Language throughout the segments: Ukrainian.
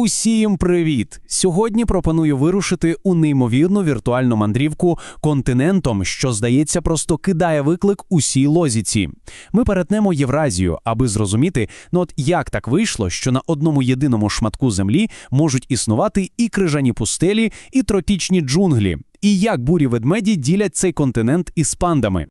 Усім привіт! Сьогодні пропоную вирушити у неймовірну віртуальну мандрівку континентом, що, здається, просто кидає виклик усій лозіці. Ми перетнемо Євразію, аби зрозуміти, ну от як так вийшло, що на одному єдиному шматку землі можуть існувати і крижані пустелі, і тропічні джунглі, і як бурі ведмеді ділять цей континент із пандами.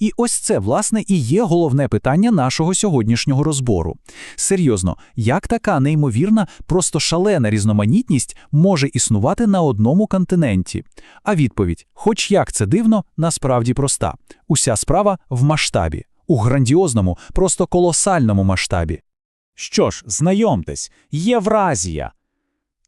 І ось це, власне, і є головне питання нашого сьогоднішнього розбору. Серйозно, як така неймовірна, просто шалена різноманітність може існувати на одному континенті? А відповідь, хоч як це дивно, насправді проста. Уся справа в масштабі, у грандіозному, просто колосальному масштабі. Що ж, знайомтесь, Євразія.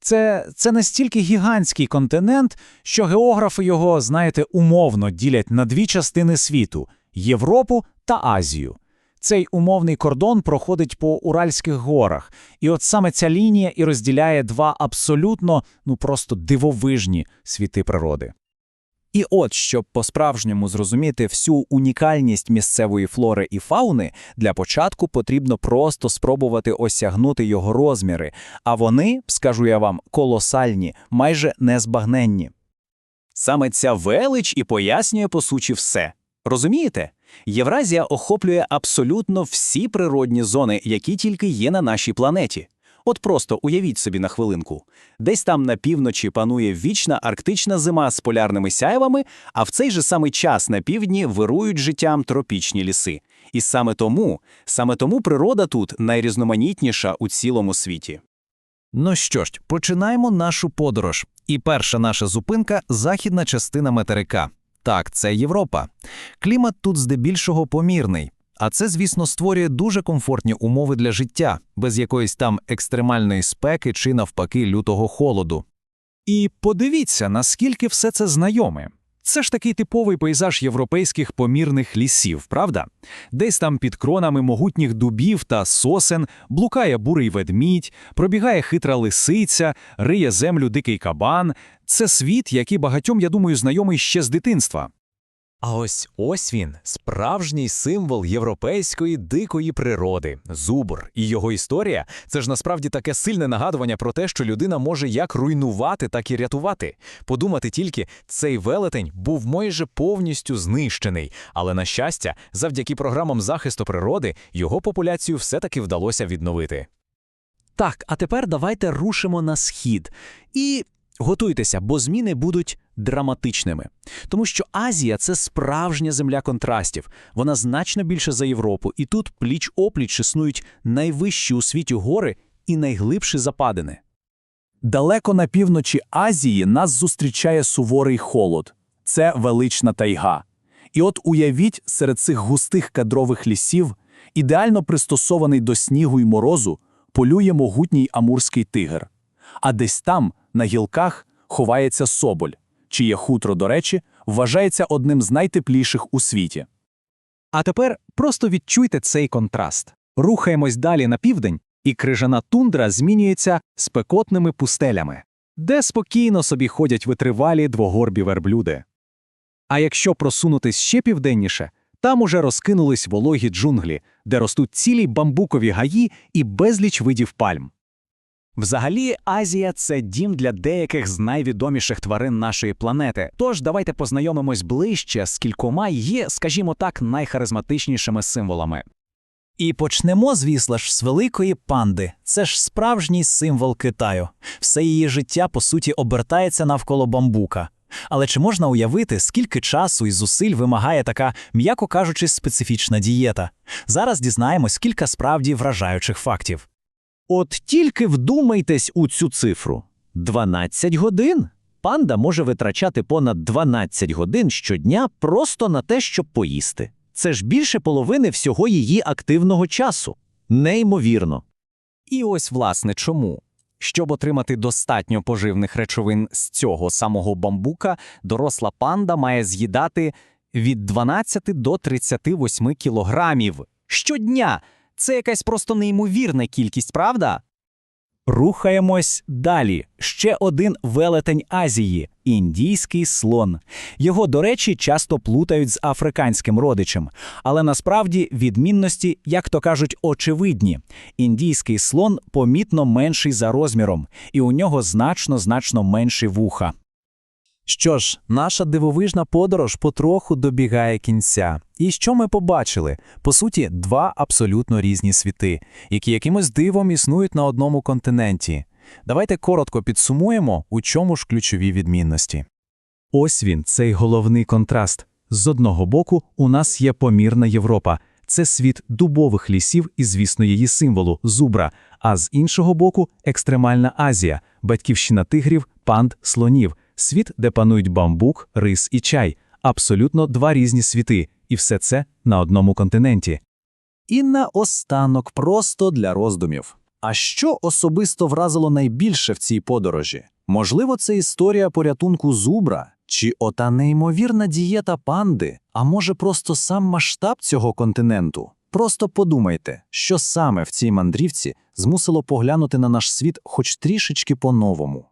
Це, це настільки гігантський континент, що географи його, знаєте, умовно ділять на дві частини світу Європу та Азію. Цей умовний кордон проходить по Уральських горах, і от саме ця лінія і розділяє два абсолютно, ну просто дивовижні світи природи. І от, щоб по-справжньому зрозуміти всю унікальність місцевої флори і фауни, для початку потрібно просто спробувати осягнути його розміри, а вони, скажу я вам, колосальні, майже незбагненні. Саме ця велич і пояснює по суті все. Розумієте? Євразія охоплює абсолютно всі природні зони, які тільки є на нашій планеті. От просто уявіть собі на хвилинку. Десь там на півночі панує вічна арктична зима з полярними сяйвами, а в цей же самий час на півдні вирують життям тропічні ліси. І саме тому, саме тому природа тут найрізноманітніша у цілому світі. Ну що ж, починаємо нашу подорож. І перша наша зупинка західна частина материка. Так, це Європа. Клімат тут здебільшого помірний. А це, звісно, створює дуже комфортні умови для життя, без якоїсь там екстремальної спеки чи навпаки лютого холоду. І подивіться, наскільки все це знайоме. Це ж такий типовий пейзаж європейських помірних лісів, правда? Десь там під кронами могутніх дубів та сосен блукає бурий ведмідь, пробігає хитра лисиця, риє землю дикий кабан. Це світ, який багатьом, я думаю, знайомий ще з дитинства. А ось ось він, справжній символ європейської дикої природи, зубр. І його історія це ж насправді таке сильне нагадування про те, що людина може як руйнувати, так і рятувати. Подумати тільки, цей велетень був майже повністю знищений, але на щастя, завдяки програмам захисту природи його популяцію все-таки вдалося відновити. Так, а тепер давайте рушимо на схід. І готуйтеся, бо зміни будуть драматичними. Тому що Азія це справжня земля контрастів. Вона значно більше за Європу, і тут пліч-опліч існують найвищі у світі гори і найглибші западини. Далеко на півночі Азії нас зустрічає суворий холод. Це велична тайга. І от уявіть, серед цих густих кадрових лісів, ідеально пристосований до снігу й морозу, полює могутній амурський тигр. А десь там, на гілках, ховається соболь, чиє хутро, до речі, вважається одним з найтепліших у світі. А тепер просто відчуйте цей контраст. Рухаємось далі на південь, і крижана тундра змінюється спекотними пустелями, де спокійно собі ходять витривалі двогорбі верблюди. А якщо просунутись ще південніше, там уже розкинулись вологі джунглі, де ростуть цілі бамбукові гаї і безліч видів пальм. Взагалі, Азія це дім для деяких з найвідоміших тварин нашої планети. Тож давайте познайомимось ближче з кількома є, скажімо так, найхаризматичнішими символами. І почнемо, звісно ж, з великої панди. Це ж справжній символ Китаю. Все її життя, по суті, обертається навколо бамбука. Але чи можна уявити, скільки часу і зусиль вимагає така, м'яко кажучи, специфічна дієта? Зараз дізнаємось кілька справді вражаючих фактів. От тільки вдумайтесь у цю цифру: 12 годин. Панда може витрачати понад 12 годин щодня просто на те, щоб поїсти. Це ж більше половини всього її активного часу. Неймовірно. І ось власне чому. Щоб отримати достатньо поживних речовин з цього самого бамбука, доросла панда має з'їдати від 12 до 38 кілограмів щодня. Це якась просто неймовірна кількість, правда? Рухаємось далі. Ще один велетень Азії індійський слон. Його, до речі, часто плутають з африканським родичем, але насправді відмінності, як то кажуть, очевидні. Індійський слон помітно менший за розміром, і у нього значно значно менші вуха. Що ж, наша дивовижна подорож потроху добігає кінця. І що ми побачили? По суті, два абсолютно різні світи, які якимось дивом існують на одному континенті. Давайте коротко підсумуємо, у чому ж ключові відмінності. Ось він, цей головний контраст. З одного боку, у нас є помірна Європа. Це світ дубових лісів і, звісно, її символу зубра. А з іншого боку, екстремальна Азія, батьківщина тигрів, панд, слонів, світ, де панують бамбук, рис і чай. Абсолютно два різні світи, і все це на одному континенті. І наостанок просто для роздумів. А що особисто вразило найбільше в цій подорожі? Можливо, це історія порятунку зубра, чи ота неймовірна дієта панди, а може просто сам масштаб цього континенту? Просто подумайте, що саме в цій мандрівці змусило поглянути на наш світ хоч трішечки по-новому.